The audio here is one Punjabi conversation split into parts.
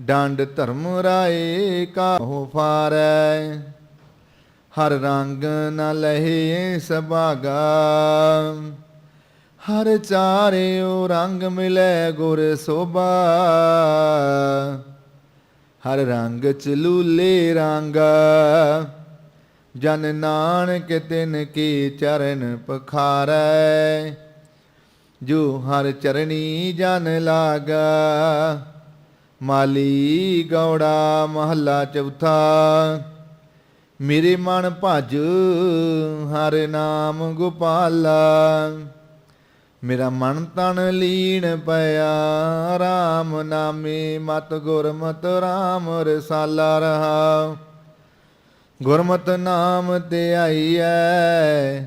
ਡੰਡ ਧਰਮ ਰਾਏ ਕਾਹੋ ਫਾਰੈ? ਹਰ ਰੰਗ ਨ ਲਹੇ ਸਭਾਗਾ। ਹਰ ਚਾਰਿਓ ਰੰਗ ਮਿਲੇ ਗੁਰ ਸੋਭਾ। ਹਰ ਰੰਗ ਚ ਲੂਲੇ ਰੰਗ। ਜਨ ਨਾਨਕ ਤਿਨ ਕੀ ਚਰਨ ਪਖਾਰੈ। ਜੋ ਹਰ ਚਰਣੀ ਜਨ ਲਾਗਾ। ਮਾਲੀ ਗੌੜਾ ਮਹੱਲਾ ਚੌਥਾ। ਮੇਰੇ ਮਨ ਭਜ ਹਰ ਨਾਮ ਗੋਪਾਲਾ। ਮੇਰਾ ਮਨ ਤਨ ਲੀਨ ਪਿਆ RAM ਨਾਮੇ ਮਤ ਗੁਰਮਤ RAM ਰਸਾਲਾ ਰਹਾ। ਗੁਰਮਤ ਨਾਮ ਤੇ ਆਈਐ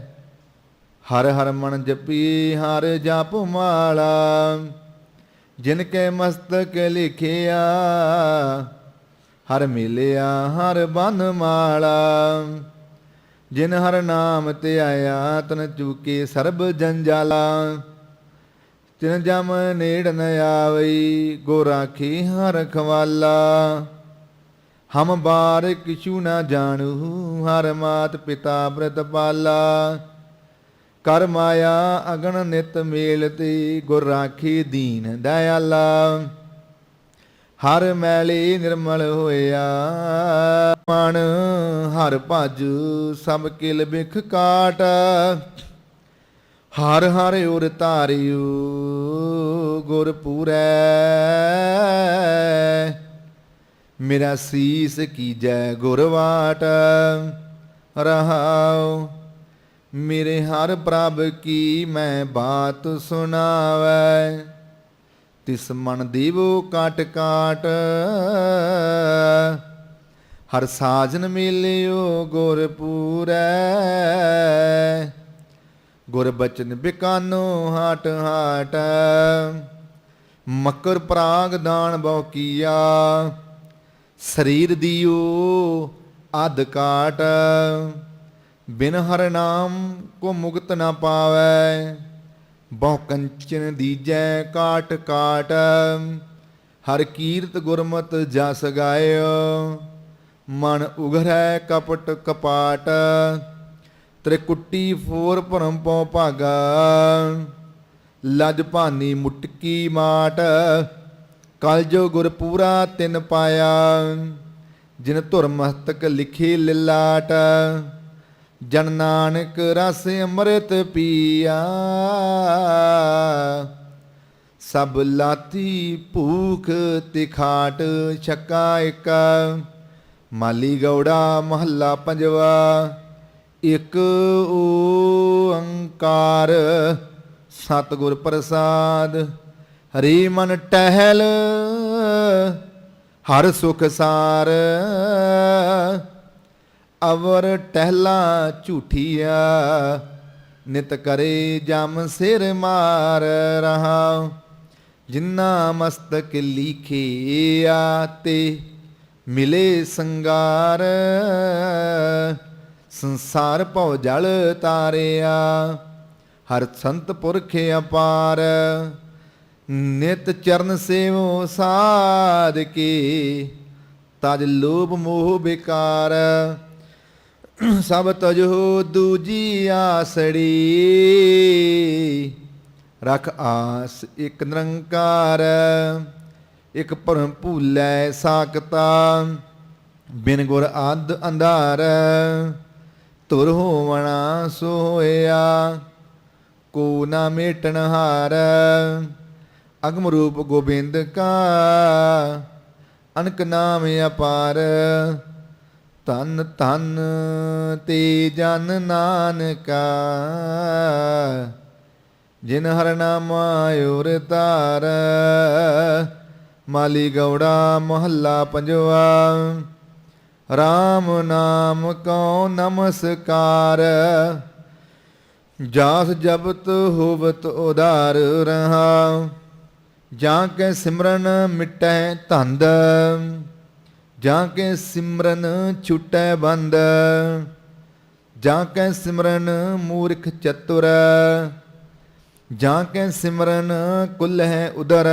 ਹਰ ਹਰ ਮਨ ਜਪੀ ਹਰ ਜਪ ਮਾਲਾ। ਜਿਨ ਕੇ ਮਸਤਕ ਲਿਖਿਆ, ਹਰ ਮਿਲਿਆ, ਹਰ ਬਨ ਮਾਲਾ। ਜਿਨ ਹਰ ਨਾਮ ਤੇ ਆਇਆ, ਤਨ ਚੁਕੇ ਸਰਬ ਜੰਜਾਲਾ। ਤਿਨ ਜਮ ਨੇੜ ਨ ਆਵਈ ਗੋਰਾਖੀ ਹਰ ਖਵਾਲਾ। ਹਮ ਬਾਰ ਕਿਛੂ ਨਾ ਜਾਣੂ, ਹਰ ਮਾਤ ਪਿਤਾ ਬ੍ਰਤ ਕਰ ਮਾਇਆ ਅਗਣ ਨਿਤ ਮੇਲਤੀ ਗੁਰ ਰਾਖੀ ਦੀਨ ਦਇਆਲਾ। ਹਰ ਮੈਲੀ ਨਿਰਮਲ ਹੋਇਆ, ਮਨ ਹਰ ਭਜ ਸਭ ਕਿਲ ਬਿਖ ਕਾਟ। ਹਰ ਹਰ ਉਰ ਧਾਰਿਓ ਗੁਰ ਪੂਰੈ। ਮੇਰਾ ਸੀਸ ਕੀਜੈ ਗੁਰਵਾਟ ਰਹਾਉ ਮੇਰੇ ਹਰ ਪ੍ਰਭ ਕੀ ਮੈਂ ਬਾਤ ਸੁਣਾਵੈ? ਤਿਸ ਮਨ ਦੇਵੋ ਕਾਟ ਕਾਟ। ਹਰ ਸਾਜਨ ਮਿਲਿਓ ਗੁਰ ਪੂਰੈ। ਗੁਰ ਬਚਨ ਬਿਕਾਨੋ ਹਾਟ ਹਾਟ। ਮਕਰ ਪ੍ਰਾਗ ਦਾਨ ਬਹੁ ਕੀਆ। ਸਰੀਰ ਦੀਓ ਅਧ ਕਾਟ। ਬਿਨ ਹਰ ਨਾਮ ਕੋ ਮੁਕਤ ਨਾ ਪਾਵੈ, ਬਹੁ ਕੰਚਨ ਦੀਜੈ ਕਾਟ ਕਾਟ। ਹਰ ਕੀਰਤ ਗੁਰਮਤ ਜਸ ਗਾਇਓ, ਮਨ ਉਘਰੈ ਕਪਟ ਕਪਾਟ। ਤ੍ਰਿਕੁੱਟੀ ਫੋਰ ਭਰਮ ਪਉ ਭਾਗਾ, ਲਜ ਭਾਨੀ ਮੁਟਕੀ ਮਾਟ। ਕਲਜੋ ਗੁਰ ਪੂਰਾ ਤਿਨ ਪਾਇਆ, ਜਿਨ ਧੁਰ ਮਸਤਕ ਲਿਖੀ ਲਿਲਾਟ। ਜਨ ਨਾਨਕ ਰਸ ਅੰਮ੍ਰਿਤ ਪੀਆ। ਸਭ ਲਾਤੀ ਭੂਖ ਤਿਖਾਟ ਛੱਕਾ ਇੱਕ। ਮਾਲੀ ਗੌੜਾ ਮਹੱਲਾ ਪੰਜਵਾ। ਇੱਕ ਓੰਕਾਰ ਸਤਿਗੁਰ ਪ੍ਰਸਾਦ। ਹਰੀ ਮਨ ਟਹਿਲ, ਹਰ ਸੁਖ ਸਾਰ। ਅਵਰ ਟਹਿਲਾ ਝੂਠੀਆ, ਨਿਤ ਕਰੇ ਜਮ ਸਿਰ ਮਾਰ ਰਹਾ। ਜਿੰਨਾ ਮਸਤਕ ਲਿਖਿਆ ਤੇ ਮਿਲੇ ਸੰਗਾਰ, ਸੰਸਾਰ ਭਉ ਜਲ ਤਾਰਿਆ। ਹਰ ਸੰਤ ਪੁਰਖ ਅਪਾਰ, ਨਿਤ ਚਰਨ ਸੇਵੋ ਸਾਧ ਕੇ, ਤਜ ਲੋਭ ਮੋਹ ਬਿਕਾਰ। ਸਭ ਤਜੋ ਦੂਜੀ ਆਸੜੀ। ਰਖ ਆਸ ਇੱਕ ਨਿਰੰਕਾਰ, ਇਕ ਭਰਮ ਭੂਲੇ ਸਾਕਤਾ ਬਿਨ ਗੁਰ ਆਦ ਅੰਧਾਰ ਤੁਰ ਹੋਵਣਾ ਸੋਇਆ। ਕੋ ਨਾ ਮੇਟਣ ਹਾਰ, ਅਗਮ ਰੂਪ ਗੋਬਿੰਦ ਕਾ। ਅਨਕ ਨਾਮ ਅਪਾਰ ਤਨ ਤਨ ਤੇ ਜਨ ਨਾਨਕਾ ਜਿਨ ਹਰ ਨਾਮ ਆਯੁਰ ਤਾਰ ਮਾਲੀ ਗੌੜਾ ਮਹੱਲਾ ਪੰਜਵਾ। RAM ਨਾਮ ਕੋ ਨਮਸਕਾਰ, ਜਾਸ ਜਬਤ ਹੋਵਤ ਉਦਾਰ ਰਹਾ। ਜਾਂ ਕੇ ਸਿਮਰਨ ਮਿਟੈ ਧੰਦ ਜਾਂ ਕੇ ਸਿਮਰਨ ਛੁਟੈ ਬੰਦ, ਜਾਂ ਕੇ ਸਿਮਰਨ ਮੂਰਖ ਚਤੁਰ, ਜਾਂ ਕੇ ਸਿਮਰਨ ਕੁਲ ਹੈ ਉਦਰ,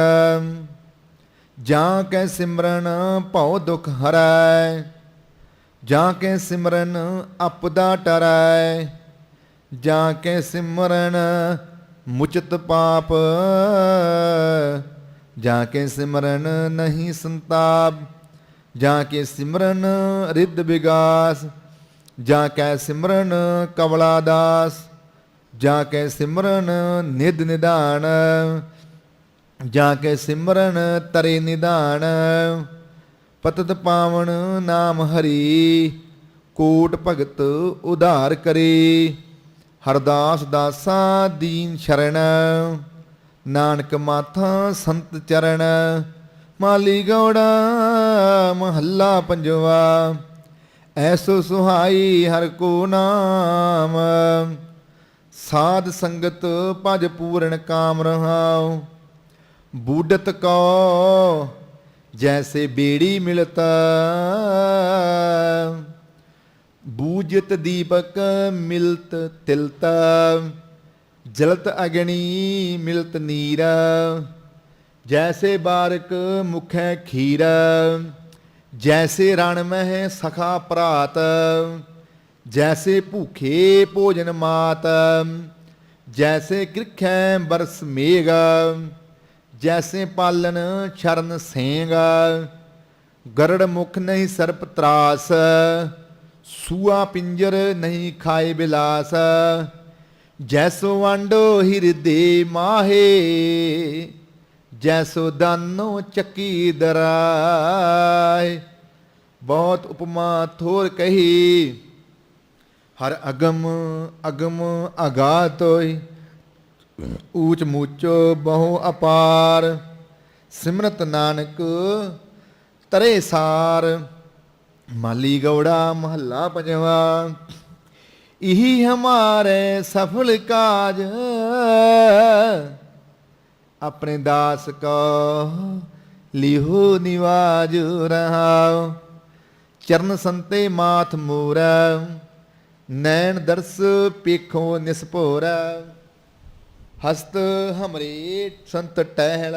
ਜਾਂ ਕੈ ਸਿਮਰਨ ਭਉ ਦੁਖ ਹਰੈ, ਜਾਂ ਕੈ ਸਿਮਰਨ ਆਪਦਾ ਟਰੈ, ਜਾਂ ਕੈ ਸਿਮਰਨ ਮੁਚਤ ਪਾਪ, ਜਾਂ ਕੇ ਸਿਮਰਨ ਨਹੀਂ ਸੰਤਾਪ। ਜਾਂ ਕੇ ਸਿਮਰਨ ਰਿੱਧ ਵਿਗਾਸ, ਜਾਂ ਕੈ ਸਿਮਰਨ ਕਵਲਾ ਦਾਸ, ਜਾਂ ਕੈ ਸਿਮਰਨ ਨਿਧ ਨਿਧਾਨ, ਜਾਂ ਕੇ ਸਿਮਰਨ ਤਰੇ ਨਿਧਾਨ, ਪਤਤ ਪਾਵਨ ਨਾਮ ਹਰੀ, ਕੋਟ ਭਗਤ ਉਧਾਰ ਕਰੇ, ਹਰਦਾਸ ਦਾਸਾ ਦੀਨ ਸ਼ਰਣ ਨਾਨਕ ਮਾਥਾ ਸੰਤ ਚਰਨ ਮਾਲੀ ਗੌੜਾ ਮਹੱਲਾ ਪੰਜਵਾ, ਐਸੋ ਸੁਹਾਈ ਹਰ ਕੋ ਨਾਮ। ਸਾਧ ਸੰਗਤ ਭਜ ਪੂਰਨ ਕਾਮ ਰਹਾਉ, ਬੂਡਤ ਕੋ ਜੈਸੇ ਬੇੜੀ ਮਿਲਤਾ। ਬੂਜਤ ਦੀਪਕ ਮਿਲਤ ਤਿਲਤਾ, ਜਲਤ ਅਗਣੀ ਮਿਲਤ ਨੀਰਾ। ਜੈਸੇ ਬਾਰਕ ਮੁਖੈ ਖੀਰ, ਜੈਸੇ ਰਣ ਮਹਿ ਸਖਾ ਭਰਾਤ, ਜੈਸੇ ਭੂਖੇ ਭੋਜਨ ਮਾਤ, ਜੈਸੇ ਕਿਰਖੈ ਬਰਸ ਮੇਘ, ਜੈਸੇ ਪਾਲਨ ਛਰਨ ਸੇਂਗ, ਗਰੜ ਮੁਖ ਨਹੀਂ ਸਰਪ ਤਰਾਸ, ਸੂਆ ਪਿੰਜਰ ਨਹੀਂ ਖਾਏ ਬਿਲਾਸ, ਜੈਸੋ ਵਾਂਡੋ ਹਿਰਦੇ ਮਾਹੇ ਜੈਸੋ ਦਾਨੋ ਚੱਕੀ ਦਰਾਏ। ਬਹੁਤ ਉਪਮਾ ਥੋਰ ਕਹੀ, ਹਰ ਅਗਮ ਅਗਮ ਅਗਾਤ ਹੋਈ। ਊਚ ਮੂਚੋ ਬਹੁ ਅਪਾਰ, ਸਿਮਰਤ ਨਾਨਕ ਤਰੇ ਸਾਰ। ਮਾਲੀ ਗੌੜਾ ਮਹੱਲਾ ਪੰਜਵਾ, ਇਹੀ ਹਮਾਰੇ ਸਫਲ ਕਾਜ। ਆਪਣੇ ਦਾਸ ਕੋ ਲਿਹੋ ਨਿਵਾਜ ਰਹਾਉ। ਚਰਨ ਸੰਤੇ ਮਾਥ ਮੂਰਾ, ਨੈਣ ਦਰਸ ਪੇਖੋ ਨਿਸਪੋਰਾ ਹਸਤ ਹਮਰੇ ਸੰਤ ਟਹਿਲ,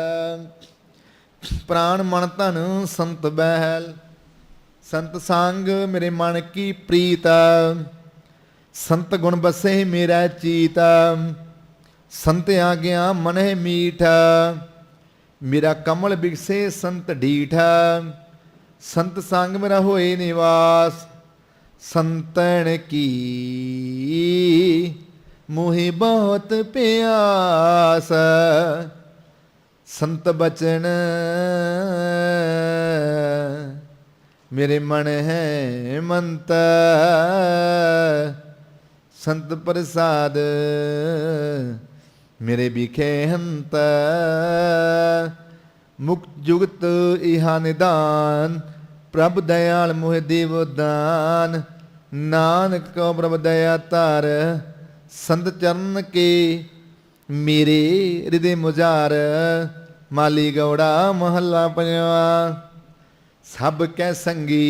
ਪ੍ਰਾਣ ਮਨ ਧਨ ਸੰਤ ਬਹਿਲ। ਸੰਤ ਸੰਗ ਮੇਰੇ ਮਨ ਕੀ ਪ੍ਰੀਤ, ਸੰਤ ਗੁਣ ਬਸੇ ਮੇਰਾ ਚੀਤਾ। ਸੰਤ ਆਗਿਆ ਮਨਹਿ ਮੀਠ। ਮੇਰਾ ਕਮਲ ਬਿਗਸੇ ਸੰਤ ਢੀਠ। ਸੰਤ ਸੰਗ ਮੇਰਾ ਹੋਏ ਨਿਵਾਸ। ਸੰਤਨ ਕੀ ਮੋਹਿ ਬਹੁਤ ਪਿਆਸ। ਸੰਤ ਬਚਨ ਮੇਰੇ ਮਨ ਹੈ ਮੰਤ। ਸੰਤ ਪ੍ਰਸਾਦ ਮੇਰੇ ਵਿਖੇ ਹੰਤ ਮੁਕਤ ਜੁਗਤ ਇਹਾ ਨਿਦਾਨ, ਪ੍ਰਭ ਦਇਆਲ ਮੋਹਿ ਦੇਵ ਦਾਨ। ਨਾਨਕ ਕੋ ਪ੍ਰਭ ਦਇਆ ਧਰ, ਸੰਤ ਚਰਨ ਕੇ ਮੇਰੇ ਹਿਰਦੇ ਮੁਜਾਰ। ਮਾਲੀ ਗੌੜਾ ਮਹੱਲਾ ਪੰਜਵਾ, ਸਭ ਕੈ ਸੰਗੀ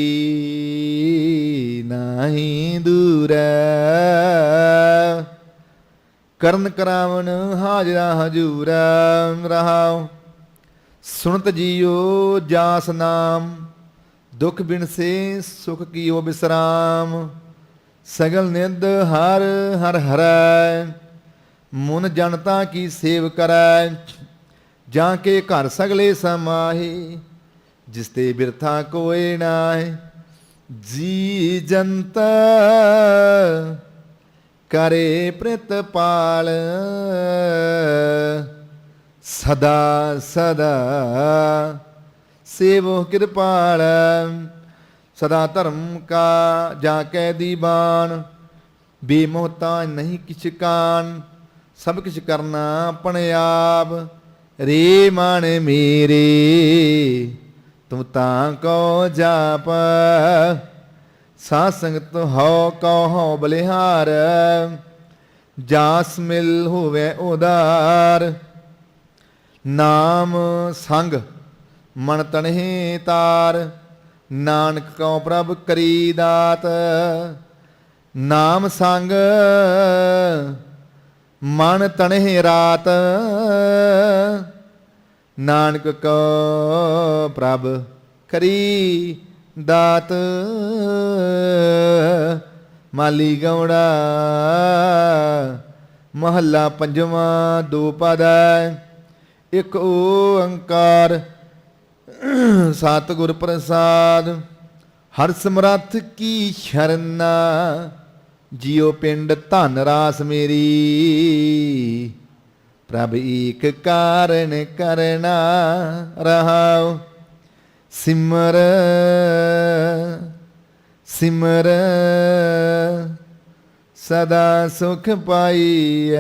ਨਾਹੀ ਦੂਰ। ਕਰਨ ਕਰਾਵਣ ਹਾਜ਼ਰਾ ਹਜੂਰ ਰਹਾਉ। ਸੁਣਤ ਜੀਓ ਜਾਸ ਨਾਮ, ਦੁਖ ਬਿਨਸੇ ਸੁਖ ਕੀਓ ਬਿਸਰਾਮ। ਸਗਲ ਨਿੰਦ ਹਰ ਹਰ ਹਰੈ, ਮਨ ਜਨਤਾ ਕੀ ਸੇਵ ਕਰੈ। ਜਾਂ ਕੇ ਘਰ ਸਗਲੇ ਸਮਾਹੀ, ਜਿਸ ਤੇ ਬਿਰਥਾ ਕੋਏ ਨਾਹੀ। ਜੀ ਜੰਤ ਕਰੇ ਪ੍ਰਿਤਪਾਲ। ਸਦਾ ਸਦਾ ਸੇਵੋ ਕਿਰਪਾਲ। ਸਦਾ ਧਰਮ ਕਾ ਜਾ ਕੈ ਦੀਵਾਨ। ਬੇਮੋਹਤਾ ਨਹੀਂ ਕਿਛ ਕਾਨ। ਸਭ ਕਿਛ ਕਰਨਾ ਆਪਣੇ ਆਪ। ਰੇ ਮਨ ਮੇਰੇ ਤੂੰ ਤਾਂ ਕੋ ਜਾਪ। ਸਾ ਸੰਗਤ ਹੋ ਕੋ ਹੋ ਬਲਿਹਾਰ, ਜਾਸ ਮਿਲ ਹੋਵੇ ਉਦਾਰ। ਨਾਮ ਸੰਗ ਮਨ ਤਣਹਿ ਤਾਰ, ਨਾਨਕ ਕਉ ਪ੍ਰਭ ਕਰੀ ਦਾਤ। ਨਾਮ ਸੰਗ ਮਨ ਤਣਹਿ ਰਾਤ। ਨਾਨਕ ਕੋ ਪ੍ਰਭ ਕਰੀ ਦਾਤ ਮਾਲੀ ਗੌੜਾ ਮਹੱਲਾ ਪੰਜਵਾਂ ਦੋ ਪਦ ਇੱਕ ਓੰਕਾਰ ਸਤਿਗੁਰ ਪ੍ਰਸਾਦ, ਹਰ ਸਮਰੱਥ ਕੀ ਸ਼ਰਨਾ, ਜਿਉ ਪਿੰਡ ਧਨ ਰਾਸ ਮੇਰੀ। ਪ੍ਰਭ ਏਕ ਕਾਰਨ ਕਰਨਾ ਰਹਾਉ। ਸਿਮਰ ਸਿਮਰ, ਸਦਾ ਸੁਖ ਪਾਈਐ।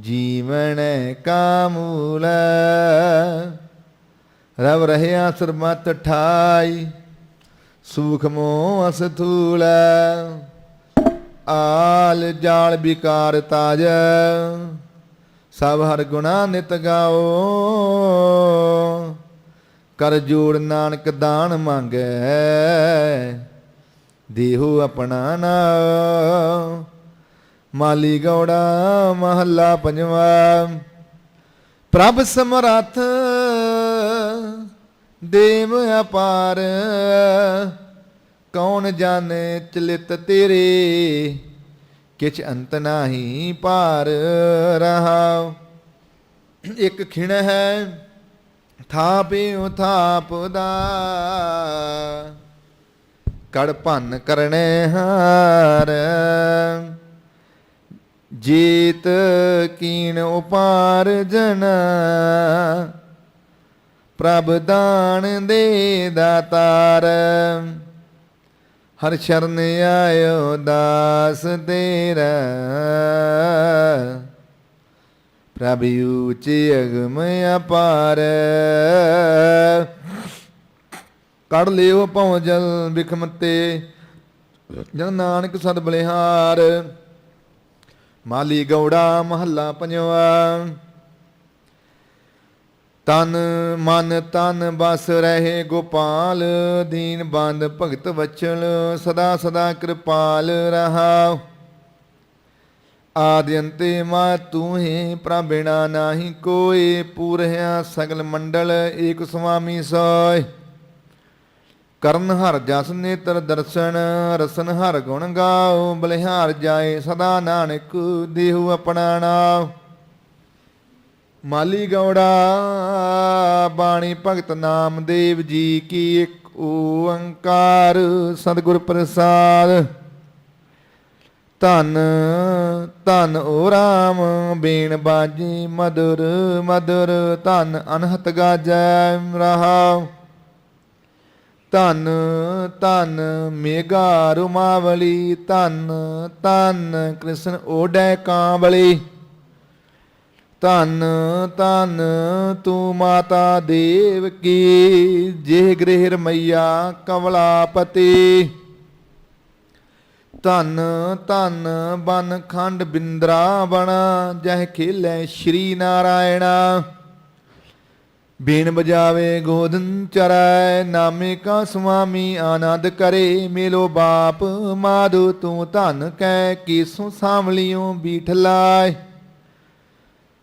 ਜੀਵਨ ਕਾਮੂਲ, ਰਵ ਰਹਿਆ ਸਰਮਤ ਠਾਈ, ਸੁਖ ਮੋਹ ਅਸਥੂਲ। ਆਲ ਜਾਲ ਵਿਕਾਰ ਤਾਜ ਸਭ ਹਰ ਗੁਣਾ ਨਿਤ ਗਾਓ। ਕਰ ਜੋੜ ਨਾਨਕ ਦਾਨ ਮੰਗੈ, ਦੇਹੋ ਆਪਣਾ ਨਾ ਮਾਲੀ ਗੌੜਾ ਮਹੱਲਾ ਪੰਜਵਾ। ਪ੍ਰਭ ਸਮਰੱਥ ਦੇਵ ਅਪਾਰ, ਕੌਣ ਜਾਣੇ ਚਲਿਤ ਤੇਰੇ? ਕਿਛ ਅੰਤ ਨਾਹੀ ਪਾਰ ਰਹਾ ਇੱਕ ਖਿਣ ਹੈ, ਥਾਪਿਉ ਥਾਪ ਦਾ ਕੜ ਭੰਨ ਕਰਨੇ ਹਾਰ। ਜੀਤ ਕੀਨ ਉਪਾਰ ਜਨ। ਪ੍ਰਭ ਦਾਨ ਦੇ ਦਾਤਾਰ। ਹਰ ਸ਼ਰਨ ਆਇਓ ਦਾਸ ਤੇਰਾ। ਪ੍ਰਭ ਉੱਚ ਅਗਮ ਅਪਾਰ। ਕੜ ਲਿਓ ਭਉ ਜਲ ਵਿਖਮਤੇ ਜਨ ਨਾਨਕ ਸਦ ਬਲਿਹਾਰ। ਮਾਲੀ ਗੌੜਾ ਮਹੱਲਾ ਪੰਜਵਾ। ਤਨ ਮਨ ਤਨ ਬਸ ਰਹੇ ਗੋਪਾਲ, ਦੀਨ ਬੰਦ ਭਗਤ ਵਚਲ ਸਦਾ ਸਦਾ ਕਿਰਪਾਲ ਰਹਾ ਆਦਿ ਅੰਤੇ ਮਾ ਤੂੰ ਹੀ ਪ੍ਰਭਿਣਾ ਨਾਹੀ ਕੋਈ ਪੂਰਹਿਆ ਸਗਲ ਮੰਡਲ ਏਕ ਸੁਆਮੀ ਸੋਇ ਕਰਨ ਹਰ ਜਸ ਨੇਤਰ ਦਰਸ਼ਨ, ਰਸਨ ਹਰ ਗੁਣ ਗਾਓ, ਬਲਿਹਾਰ ਜਾਏ ਸਦਾ ਨਾਨਕ, ਦੇਹੁ ਆਪਣਾ ਨਾਮ ਮਾਲੀ ਗੌੜਾ, ਬਾਣੀ ਭਗਤ ਨਾਮਦੇਵ ਜੀ ਕੀ ਇੱਕ ਓੰਕਾਰ ਸਤਿਗੁਰ ਪ੍ਰਸਾਦ। ਧੰਨ, ਧਨ ਓ ਰਾਮ, ਬੀਣ ਬਾਜੀ ਮਧੁਰ ਮధుਰ ਧੰਨ ਅਨਹਤ ਗਾਜੈ ਰਹਾ। ਧਨ, ਧੰਨ ਮੇਗਾ ਰੁਮਾਵਲੀ, ਧਨ ਧਨ ਕ੍ਰਿਸ਼ਨ ਓਡੈ ਕਾਂਵਲੀ। ਧਨ ਧਨ ਤੂੰ ਮਾਤਾ ਦੇਵ ਕੀ, ਜਿਹ ਗ੍ਰਹਿ ਰਮਈਆ ਕਮਲਾਪਤੀ। ਧੰਨ ਧੰਨ ਬਨ ਖੰਡ ਬਿੰਦਰਾ ਬਣ ਜਹ ਖੇਲੇ ਸ਼੍ਰੀ ਨਾਰਾਇਣਾ। ਬੀਣ ਬਜਾਵੇ ਗੋਦਨ ਚਰੈ, ਨਾਮੇ ਕਾ ਸੁਆਮੀ ਆਨੰਦ ਕਰੇ, ਮੇਲੋ ਬਾਪ ਮਾਧੂ ਤੂੰ ਧਨ ਕੈ, ਕੀਸੂ ਸਾਂਵਲਿਓ ਬੀਠ ਲਾਏ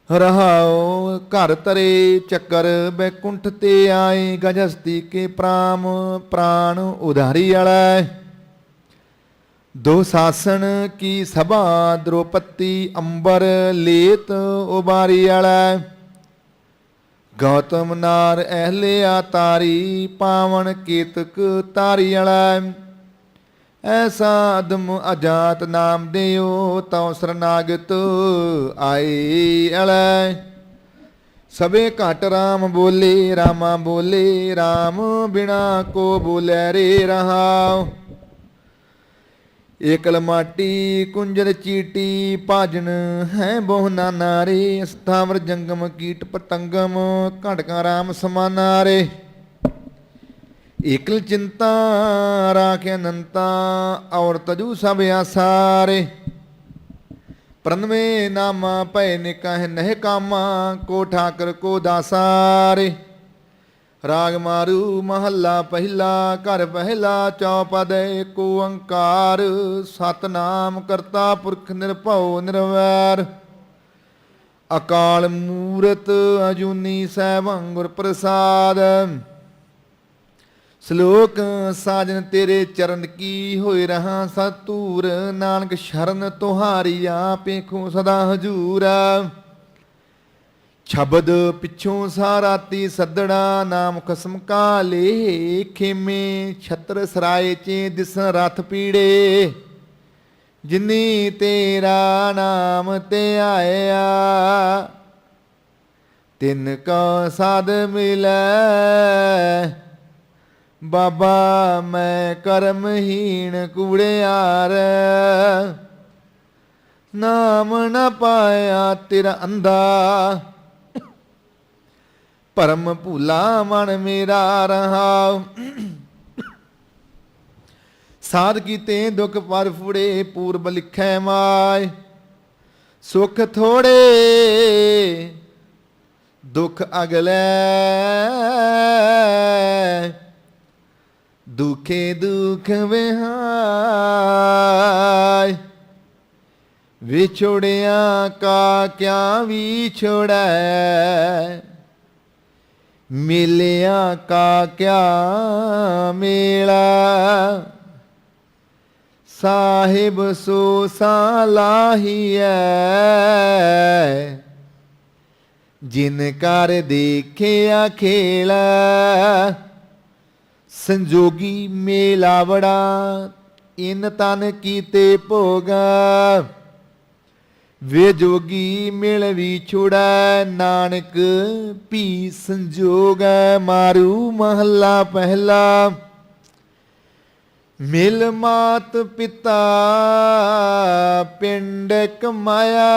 ਰਹਾਉ ਘਰ ਤਰੇ ਚੱਕਰ ਬੈਕੁੰਠ ਤੇ ਆਏ ਗਜਸਤੀ ਕੇ ਪ੍ਰਾਮ, ਪ੍ਰਾਣ ਉਧਾਰੀ ਵਾਲਾ ਦੋ ਸਾਸਨ ਕੀ ਸਭਾ ਦ੍ਰੋਪਤੀ ਅੰਬਰ ਲੇਤ ਉਬਾਰੀ ਵਾਲਾ ਗੌਤਮ ਨਾਰ ਅਹਲਿਆ ਤਾਰੀ, ਪਾਵਨ ਕੀਤਕ ਤਾਰੀ ਵਾਲਾ ਐਸਾ ਅਦਮ ਅਜਾਤ ਨਾਮ ਦਿਓ ਤਉ ਸਰਨਾਗਤ ਆਈ ਅਲੈ। ਸਭੇ ਘਟ ਰਾਮ ਬੋਲੇ, ਰਾਮਾ ਬੋਲੇ, ਰਾਮ ਬਿਨਾ ਕੋ ਬੋਲੇ ਰੇ ਰਹਾਉ। ਏਕਲ ਮਾਟੀ ਕੁੰਜਰ ਚੀਟੀ, ਭਾਜਨ ਹੈ ਬਹੁ ਨਾਨਾ ਰੇ। ਸਥਾਵਰ ਜੰਗਮ ਕੀਟ ਪਤੰਗਮ ਘਟਕਾ ਰਾਮ ਸਮਾਨਾ ਰੇ। ਇਕਲ ਚਿੰਤਾ ਰਾਖਿ ਅਨੰਤਾ, ਔਰ ਤਜੂ ਸਭ ਆਸਾਰੇ। ਪ੍ਰਨਵੇ ਨਾਮਾ ਭੈ ਨਿਕਹਿ ਨਹਿ ਕਾਮਾ, ਕੋ ਠਾਕਰ ਕੋ ਦਾਸਾਰੇ। ਰਾਗ ਮਾਰੂ ਮਹੱਲਾ ਪਹਿਲਾ, ਘਰ ਪਹਿਲਾ, ਚੌਪਦ ਏਕ ਓੰਕਾਰ ਸਤਨਾਮ ਕਰਤਾ ਪੁਰਖ ਨਿਰਭਉ ਨਿਰਵੈਰ। ਅਕਾਲ ਮੂਰਤ ਅਜੂਨੀ ਸੈਭੰ ਗੁਰ ਪ੍ਰਸਾਦ। ਸ਼ਲੋਕ ਸਾਜਨ ਤੇਰੇ ਚਰਨ ਕੀ ਹੋਏ ਰਹਾ ਸਤੂਰ? ਨਾਨਕ ਸ਼ਰਨ ਤੁਹਾਰੀ ਆਪੇਖੋ ਸਦਾ ਹਜੂਰ। ਸ਼ਬਦ ਪਿੱਛੋਂ ਸਾਰਾਤੀ ਸੱਦੜਾ ਨਾਮ ਕਸਮ ਕਾਲੇ ਖੇਮੇ ਛਤਰ ਸਰਾਏ ਚੇ ਦਿਸ ਰਥ ਪੀੜੇ। ਜਿਨੀ ਤੇਰਾ ਨਾਮ ਤੇ ਆਇਆ, ਤਿਨ ਕਾ ਸਾਧ ਮਿਲੈ ਬਾਬਾ, ਮੈਂ ਕਰਮਹੀਣ ਕੂੜਿਆਰ ਨਾਮ ਨਾ ਪਾਇਆ ਤੇਰਾ ਅੰਦਾ ਪਰਮ ਭੂਲਾ ਮਨ ਮੇਰਾ ਰਹਾ। ਸਾਧ ਕੀਤੇ ਦੁਖ ਪਰ ਫੁੜੇ, ਪੂਰਬ ਲਿਖੈ ਮਾਇ। ਸੁਖ ਥੋੜੇ, ਦੁਖ ਅਗਲੇ। ਦੁਖੇ ਦੁਖ ਵਿਹਾਈ ਵਿਛੋੜਿਆ ਕਾ ਕਿਆ ਵਿਛੋੜੈ ਮਿਲਿਆ ਕਾ ਕਿਆ ਮੇਲਾ ਸਾਹਿਬ ਸੋ ਸਾਲਾਹੀਐ ਜਿਨ ਕਰ ਦੇਖਿਆ ਖੇਲਾ ਸੰਜੋਗੀ ਮੇਲਾਵੜਾ, ਇਨ ਤਨ ਕੀਤੇ ਭੋਗਾ। ਵੇ ਜੋਗੀ ਮਿਲ ਵੀ ਛੁੜੈ, ਨਾਨਕ ਭੀ ਸੰਜੋਗ ਮਾਰੂ ਮਹੱਲਾ ਪਹਿਲਾ। ਮਿਲ ਮਾਤ ਪਿਤਾ, ਪਿੰਡ ਕਮਾਇਆ।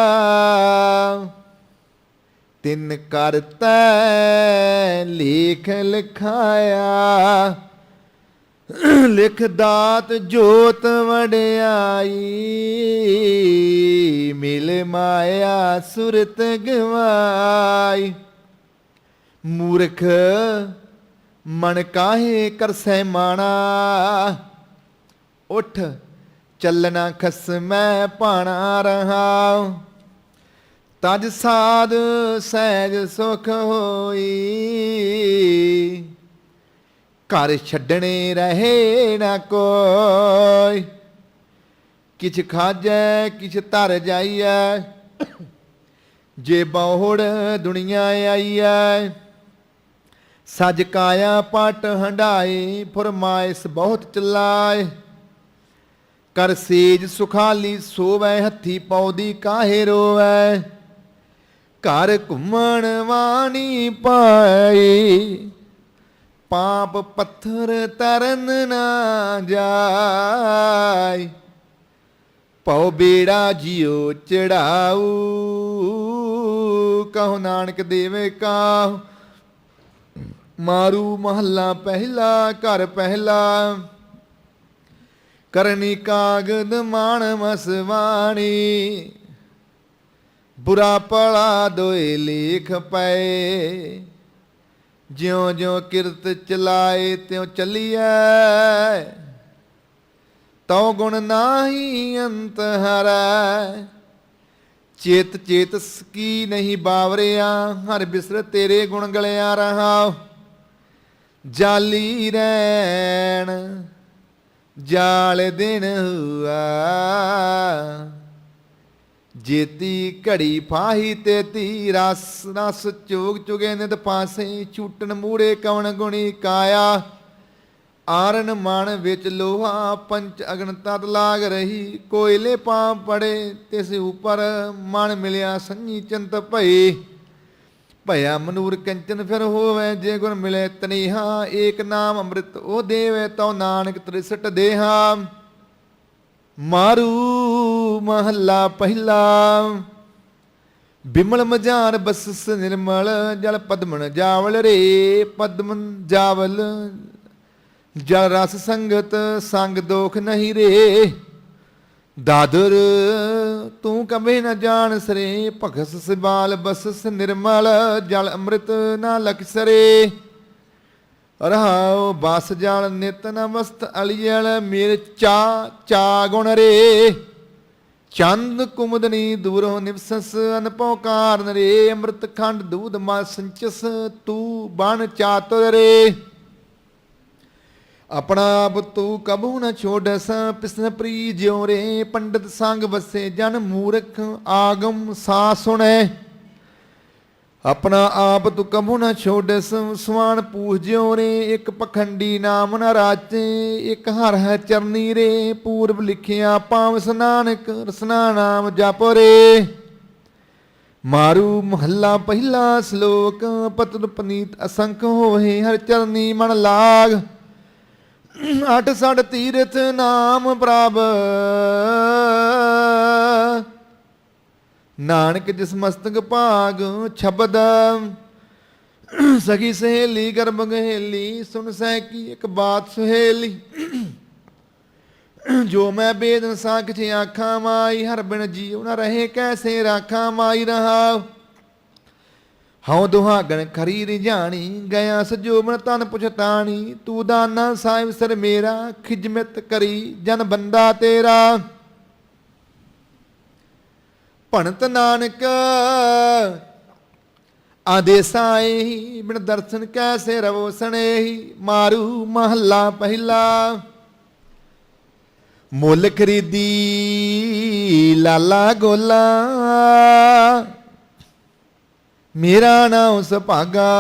ਤਿੰਨ ਕਰਤਾ ਲੇਖ ਲਿਖਾਇਆ। ਲਿਖ ਦਾਤ ਜੋਤ ਵਡਿਆਈ, ਮਿਲ ਮਾਇਆ ਸੁਰਤ ਗਵਾਈ। ਮੂਰਖ, ਮਨ ਕਾਹੇ ਕਰਸੈ ਮਾਣਾ ਉਠ, ਚੱਲਣਾ ਖਸਮੈ ਪਾਣਾ ਰਹਾ। ਤਜ ਸਾਧ ਸਹਿਜ ਸੁਖ ਹੋਈ। ਘਰ ਛੱਡਣੇ ਰਹੇ ਨਾ ਕੋਈ। ਕਿਛ ਖਾਜੈ, ਕਿਛ ਧਰ ਜਾਈਐ। ਜੇ ਬਹੁੜ ਦੁਨੀਆ ਆਈਐ। ਸਜ ਕਾਇਆ ਪਟ ਹੰਡਾਏ ਫਰਮਾਇਸ ਬਹੁਤ ਚਲਾਏ। ਕਰ ਸੇਜ ਸੁਖਾਲੀ ਸੋਵੈ, ਹੱਥੀ ਪੌਦੀ ਕਾਹੇ ਰੋਵੈ। ਘਰ ਘੁੰਮਣ ਵਾਣੀ ਪਾਈ ਪਾਪ ਪੱਥਰ ਤਰਨ ਨਾ ਜਾਏ ਪਉ ਬੇੜਾ ਜਿਉ ਚੜਾਊ, ਕਹੋ ਨਾਨਕ ਦੇਵੇ ਕਾ ਮਾਰੂ ਮਹੱਲਾ ਪਹਿਲਾ, ਘਰ ਪਹਿਲਾ, ਕਰਨੀ ਕਾਗਦ ਮਾਣ ਮਸਵਾਣੀ, ਬੁਰਾ ਪਲਾ ਦੋਏ ਲੇਖ ਪਏ। ਜਿਉ ਜਿਉ ਕਿਰਤ ਚਲਾਏ ਤਿਉ ਚੱਲੀਐ। ਤਉ ਗੁਣ ਨਾਹੀ ਅੰਤ ਹਰੈ। ਚੇਤ ਚੇਤਸ ਕੀ ਨਹੀਂ ਬਾਵਰਿਆ, ਹਰ ਬਿਸਰ ਤੇਰੇ ਗੁਣ ਗਲਿਆ ਰਹਾ ਜਾਲੀ ਰੈਣ, ਜਾਲ ਦਿਨ ਹੁਆ ਜੇਤੀ ਘੜੀ ਫਾਹੀ ਤੇ ਤੀ ਰਸ ਰਸ ਚੋਗ ਚੁਗੇ ਨਿਤ ਪਾਸੇ ਛੂਟਣ ਮੂੜੇ ਕਵਣ ਗੁਣੀ ਕਾਇਆ। ਆਰਨ ਮਣ ਵਿੱਚ ਲੋਹਾ ਪੰਚ ਅਗਨ ਤਤ ਲਾਗ ਰਹੀ। ਕੋਇਲੇ ਪਾ ਪੜੇ ਤਿਸ ਉਪਰ ਮਨ ਮਿਲਿਆ ਸੰਜੀ ਚਿੰਤ ਭਈ। ਭਇਆ ਮਨੂਰ ਕੰਚਨ ਫਿਰ ਹੋਵੇ ਜੇ ਗੁਰ ਮਿਲੇ ਤਨੀਹਾ। ਏਕ ਨਾਮ ਅੰਮ੍ਰਿਤ ਉਹ ਦੇਵੇ ਤਉ ਨਾਨਕ ਤ੍ਰਿਸਟ ਦੇਹਾ। ਮਾਰੂ ਮਹੱਲਾ ਪਹਿਲਾ। ਬਿਮਲ ਮਝਾਰ ਬਸਸ ਨਿਰਮਲ, ਜਲ ਪਦਮਨ ਜਾਵਲ ਰੇ, ਪਦਮਨ ਜਾਵਲ। ਜਲ ਰਸ ਸੰਗਤ ਸੰਗ ਦੋਖ ਨਹੀਂ ਰੇ। ਦਾਦਰ, ਤੂੰ ਕਬੇ ਨਾ ਜਾਣ ਸਰੇ, ਭਗਸ ਸਿਬਾਲ ਬਸਸ ਨਿਰਮਲ, ਜਲ ਅੰਮ੍ਰਿਤ ਨਾ ਲਖਸਰੇ ਰਹਾਉ ਬਸ ਜਲ ਨਿਤ ਨਮਸਤ ਅਲੀਲ ਮੇਰ ਚਾ ਚਾ ਗੁਣ ਰੇ। ਚੰਦ ਕੁਮਦਨੀ ਦੂਰੋਂ ਨਿਵਸਸ, ਅਨਪਉ ਕਾਰਨ ਰੇ, ਅੰਮ੍ਰਿਤ ਖੰਡ ਦੂਧ ਮਾ ਸੰਚਸ, ਤੂੰ ਬਣ ਚਾਤੁਰ ਰੇ। ਆਪਣਾ ਆਪ ਤੂੰ ਕਬੂ ਨ ਛੋੜਸ, ਪਿਸਨ ਪ੍ਰੀ ਜਿਉ ਰੇ, ਪੰਡਤ ਸੰਗ ਵਸੇ ਜਨ ਮੂਰਖ ਆਗਮ ਸਾ ਸੁਣੈ। ਆਪਣਾ ਆਪ ਤੂੰ ਕਬੂ ਨ ਛੋੜਸ ਸਵਾਨ ਪੂਜਿਓ ਰੇ, ਇੱਕ ਪਖੰਡੀ ਨਾਮ ਨ ਰਾਚੇ, ਇੱਕ ਹਰ ਹੈ ਚਰਨੀ ਰੇ, ਪੂਰਬ ਲਿਖਿਆ ਪਾਵ ਨਾਨਕ ਰਸਨਾ ਨਾਮ ਜਪ ਰੇ। ਮਾਰੂ ਮਹੱਲਾ ਪਹਿਲਾ ਸ਼ਲੋਕ, ਪਤਨ ਪਨੀਤ ਅਸੰਖ ਹੋਏ ਹਰ ਚਰਨੀ ਮਨ ਲਾਗ। ਅਠ ਸੜ ਤੀਰਥ ਨਾਮ ਪ੍ਰਭ। ਨਾਨਕ ਜਿਸ ਮਸਤਕ ਭਾਗ ਛਬਦ ਸਖੀ ਸਹੇਲੀ, ਗਰਭ ਗਹੇਲੀ ਸੁਨ ਸਹਿ ਕੀ ਇੱਕ ਬਾਤ ਸੁਹੇਲੀ। ਜੋ ਮੈਂ ਬੇਦਨ ਸਾਖ ਚ ਆਖਾਂ ਮਾਈ, ਹਰ ਬਿਨ ਜੀਉ ਨ ਰਹੇ ਕੈਸੇ ਰਾਖਾਂ ਮਾਈ ਰਹਾ ਹਉ ਦੁਹਾਗਣ ਖਰੀ ਰਿਝਾਣੀ, ਗਿਆ ਸਜੋਬਨ ਤਨ ਪੁਛਤਾਣੀ, ਤੂੰ ਦਾਨਾ ਸਾਹਿਬ ਸਰ ਮੇਰਾ, ਖਿਜਮਤ ਕਰੀ ਜਨ ਬੰਦਾ ਤੇਰਾ। ਭਣਤ ਨਾਨਕ। ਆਦੇਸਾਈ ਬਿਨ ਦਰਸ਼ਨ ਕੈਸੇ ਰਵੋ ਸਣੇਹੀ ਮਾਰੂ ਮਹੱਲਾ ਪਹਿਲਾ। ਮੁੱਲ ਖਰੀਦੀ ਲਾਲਾ ਗੋਲਾ। ਮੇਰਾ ਨਾਮ ਸੁਭਾਗਾ।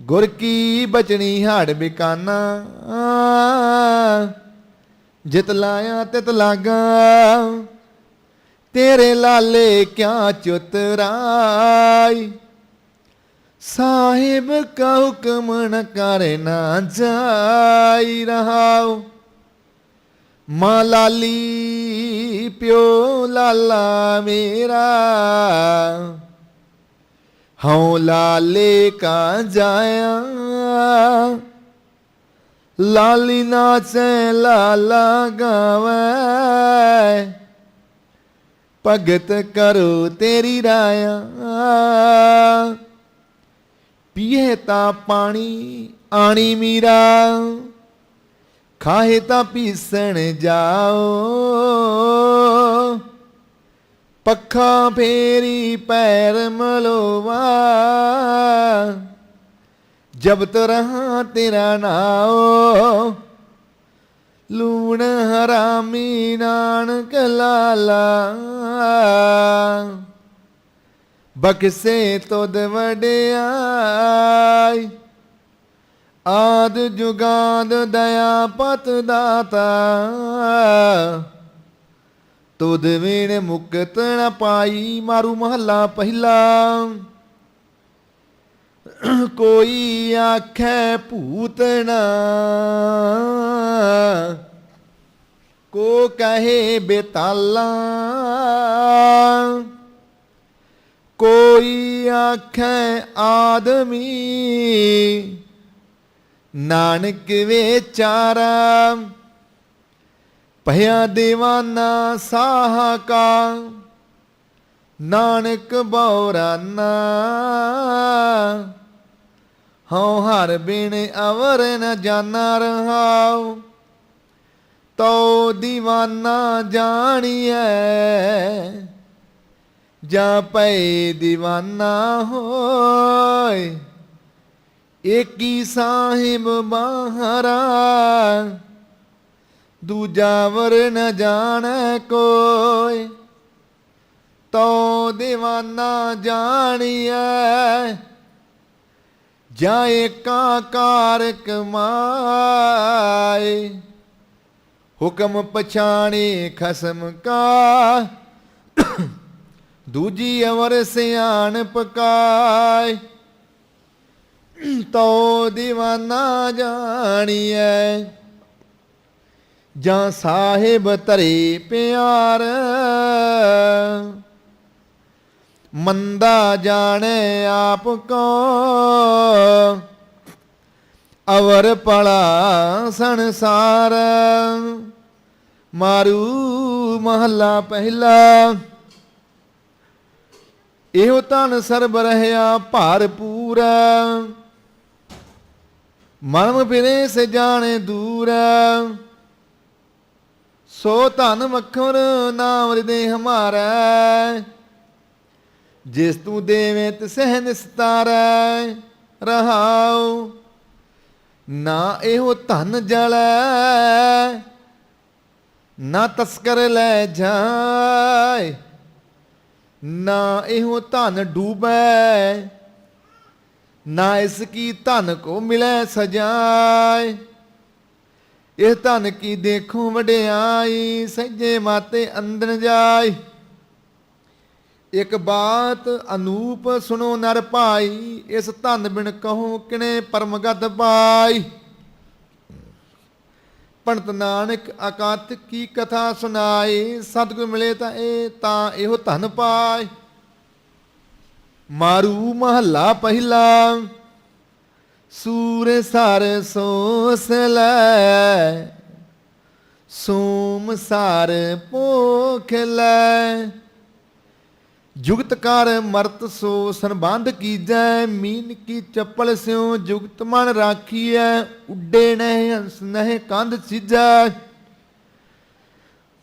ਗੁਰ ਕੀ ਬਚਣੀ ਹਾੜ ਬਿਕਾਨਾ। ਜਿਤ ਲਾਇਆ ਤਿਤ ਲਾਗਾ। ਤੇਰੇ ਲਾਲੇ ਕਿਆ ਚੁਤਰਾਈ ਸਾਹਿਬ ਕਾ ਹੁਕਮ ਨ ਕਰੇ ਨਾ ਜਾਈ ਰਹਾਓ ਮਾਂ ਲਾਲੀ, ਪਿਓ ਲਾਲਾ ਮੇਰਾ। ਹਉ ਲਾਲੇ ਕਾ ਜਾਇਆ। ਲਾਲੀ ਨਾਚੇ ਲਾਲਾ ਗਾਵੇ। ਭਗਤ ਕਰੋ ਤੇਰੀ ਰਾਇਆ। ਪੀਏ ਤਾਂ ਪਾਣੀ, ਆਣੀ ਮੀਰਾ। ਖਾਹੇ ਤਾਂ ਪੀਸਣ ਜਾਓ। ਪੱਖਾ ਫੇਰੀ ਪੈਰ ਮਲੋਵਾ। ਜਬ ਤਰਹਾਂ ਤੇਰਾ ਨਾਓ ਲੂਣ ਹਰਾਮੀ ਨਾਨਕ ਲਾਲਾ। ਬਖਸੇ ਤੁਧ ਵਡਿਆਈ, ਆਦ ਜੁਗਾਦ ਦਇਆ ਪਤ ਦਾਤਾ। ਤੁਧ ਵੀਣ ਮੁਕਤ ਨ ਪਾਈ ਮਾਰੂ ਮਹੱਲਾ ਪਹਿਲਾ। ਕੋਈ ਆਖੈ ਭੂਤਨਾ ਕੋ ਕਹੇ ਬੇਤਾਲਾ ਕੋਈ ਆਖੈ ਆਦਮੀ ਨਾਨਕ ਵਿਚਾਰਾ ਭਇਆ دیਵਾਨਾ ਸਾਹਾ ਕਾ ਨਾਨਕ ਬੌਰਾਨਾ ਹਉ ਹਰ ਬਿਨ ਅਵਰ ਨ ਜਾਣਾ ਰਹਾਉ, ਤਉ ਜਾਣੀ ਜਾਣੀਐ। ਜਾਂ ਪਏ ਦੀਵਾਨਾ ਹੋਏ ਏਕੀ ਸਾਹਿਬ ਬਾਹਰਾ, ਦੂਜਾ ਵਰ ਨ ਜਾਣੈ ਕੋਏ ਤਉ دیਵਾਨਾ ਜਾਣੀਐ ਜਾਂ ਏਕਾ ਕਾਰ ਕਮਾਏ ਹੁਕਮ ਪਛਾਣੇ ਖਸਮ ਕਾ। ਦੂਜੀ ਅਵਰ ਸਿਆਣ ਪਕਾਏ ਤੋ دیਵਾਨਾ ਜਾਣੀਐ। ਜਾਂ ਸਾਹਿਬ ਧਰੇ ਪਿਆਰ ਮੰਦਾ ਜਾਣੈ ਆਪ ਕੋ। ਅਵਰ ਪਲਾ ਸੰਸਾਰ ਮਾਰੂ ਮਹੱਲਾ ਪਹਿਲਾ। ਇਹੋ ਤਨ ਸਰਬ ਰਹਿਆ ਭਰਪੂਰ ਮਨਮ ਫਿਰੇ ਸੇ ਜਾਣੇ ਦੂਰ। ਸੋ ਧਨ ਮੱਖਣ ਨਾਮ ਹਿਰਦੇ ਹਮਾਰਾ। ਜਿਸ ਤੂੰ ਦੇਵੇਂ ਸਹਿਨ ਨਿਸਤਾਰੈ, ਰਹਾਉ। ਨਾ ਇਹੋ ਧਨ ਜਲੈ, ਨਾ ਤਸਕਰ ਲੈ ਜਾਏ। ਨਾ ਇਹੋ ਧਨ ਡੂਬੈ, ਨਾ ਇਸ ਕੀ ਧਨ ਕੋ ਮਿਲੈ ਸਜਾਏ। ਇਹ ਧਨ ਕੀ ਦੇਖੋ ਵਡਿਆਈ ਸਜੇ ਮਾਤੇ ਅੰਦਰ ਜਾਏ। ਇਕ ਬਾਤ ਅਨੂਪ ਸੁਣੋ ਨਰ ਭਾਈ, ਇਸ ਧਨ ਬਿਨ ਕਹੋ ਕਿਨੇ ਪਰਮਗਤ ਪਾਈ? ਪੰਡਤ ਨਾਨਕ ਅਕਾਤ ਕੀ ਕਥਾ ਸੁਣਾਈ? ਸਤਿਗੁਰ ਮਿਲੇ ਤਾਂ ਇਹ ਤਾਂ ਇਹੋ ਧਨ ਪਾਏ ਮਾਰੂ ਮਹੱਲਾ ਪਹਿਲਾ, ਸੂਰ ਸਰ ਸੋਸ ਲੈ। ਸੋਮ ਸਰ ਪੋਖ ਲੈ। ਜੁਗਤ ਕਰ ਮਰਤ ਸੋ ਸੰਬੰਧ ਕੀਜੈ, ਮੀਨ ਕੀ ਚੱਪਲ ਸਿਉ ਜੁਗਤ ਮਨ ਰਾਖੀਐ, ਉੱਡੇ ਨਹਿ ਹੰਸ ਨਹਿ ਕੰਧ ਸਿਜੈ।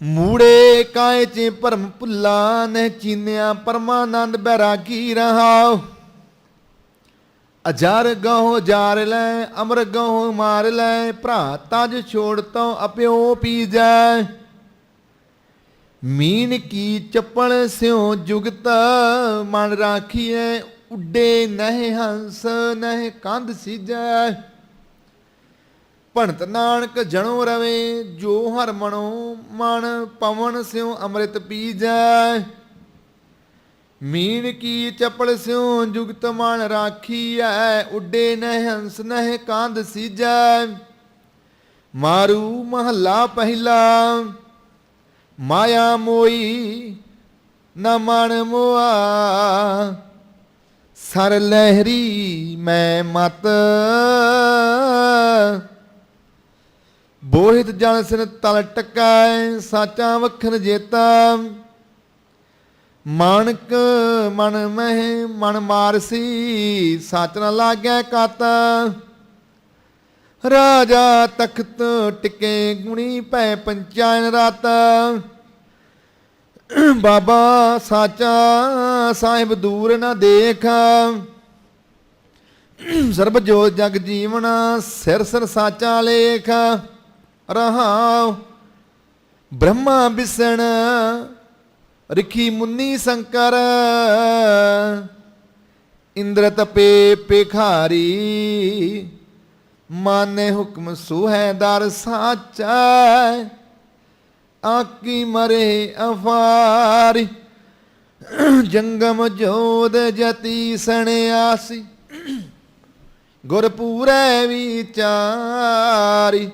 ਮੂੜੇ ਕਾਏ ਚ ਭਰਮ ਭੁੱਲਾ, ਨਹਿ ਚੀਨਿਆ ਪਰਮਾਨੰਦ ਬੈਰਾਗੀ ਰਹਾਉ ਅਜਾਰ ਗਹੁ ਜਾਰ ਲੈ, ਅਮਰ ਗਹੁ ਮਾਰ ਲੈ, ਭਰਾ ਤਜ ਛੋੜ ਤੋ ਅਪਿਓ ਪੀਜੈ। ਮੀਨ ਕੀ ਚੱਪਲ ਸਿਉ ਜੁਗਤ, ਮਨ ਰਾਖੀਐ ਉੱਡੇ ਨਹਿ ਹੰਸ, ਨਹਿ ਕੰਧ ਸਿਜੈ। ਭਣਤ ਨਾਨਕ ਜਣੋ ਰਵੇ, ਜੋ ਹਰ ਮਨੋ ਮਨ ਪਵਨ ਸਿਉ ਅੰਮ੍ਰਿਤ ਪੀਜੈ। ਮੀਨ ਕੀ ਚੱਪਲ ਸਿਉ ਜੁਗਤ, ਮਨ ਰਾਖੀਐ ਉੱਡੇ ਨਹਿ ਹੰਸ, ਨਹਿ ਕੰਧ ਸਿਜੈ। ਮਾਰੂ ਮਹੱਲਾ ਪਹਿਲਾ ਮਾਇਆ ਮੋਈ ਨਾ ਮਨ ਮੋਆ। ਸਰ ਲਹਿਰੀ ਮੈਂ ਮਤ। ਬੋਹਿਤ ਜਨ ਸਿਨ ਤਲ ਟਕਾਏ, ਸਾਚਾ ਵਖਨ ਜੇਤਾ। ਮਾਨਕ ਮਨ ਮਹਿ ਮਨ ਮਾਰਸੀ, ਸੱਚ ਨ ਲਾਗੈ ਕਾਤਾ। ਰਾਜਾ ਤਖਤ ਟਿਕੇ ਗੁਣੀ ਭੈ ਪੰਚਾਇਨ ਰਤ। ਬਾਬਾ ਸਾਚਾ ਸਾਹਿਬ ਦੂਰ ਨਾ ਦੇਖ। ਸਰਬ ਜੋਤ ਜਗ ਜੀਵਨ ਸਿਰ ਸਿਰ ਸਾਚਾ ਲੇਖ। ਰਹਾਉ ਬ੍ਰਹਮਾ ਵਿਸਣ ਰਿਖੀ ਮੁੰਨੀ ਸ਼ੰਕਰ। ਇੰਦਰ ਤਪੇ ਪੇਖਾਰੀ ਮਾਨੇ ਹੁਕਮ ਸੁਹੈ ਦਰ ਸਾਚਾ ਆਕੀ ਮਰੇ ਅਫਾਰੀ ਜੰਗਮ ਜੋਦ ਜਤੀ ਸਣਿਆਸੀ ਗੁਰਪੂਰੈ ਵਿਚਾਰੀ।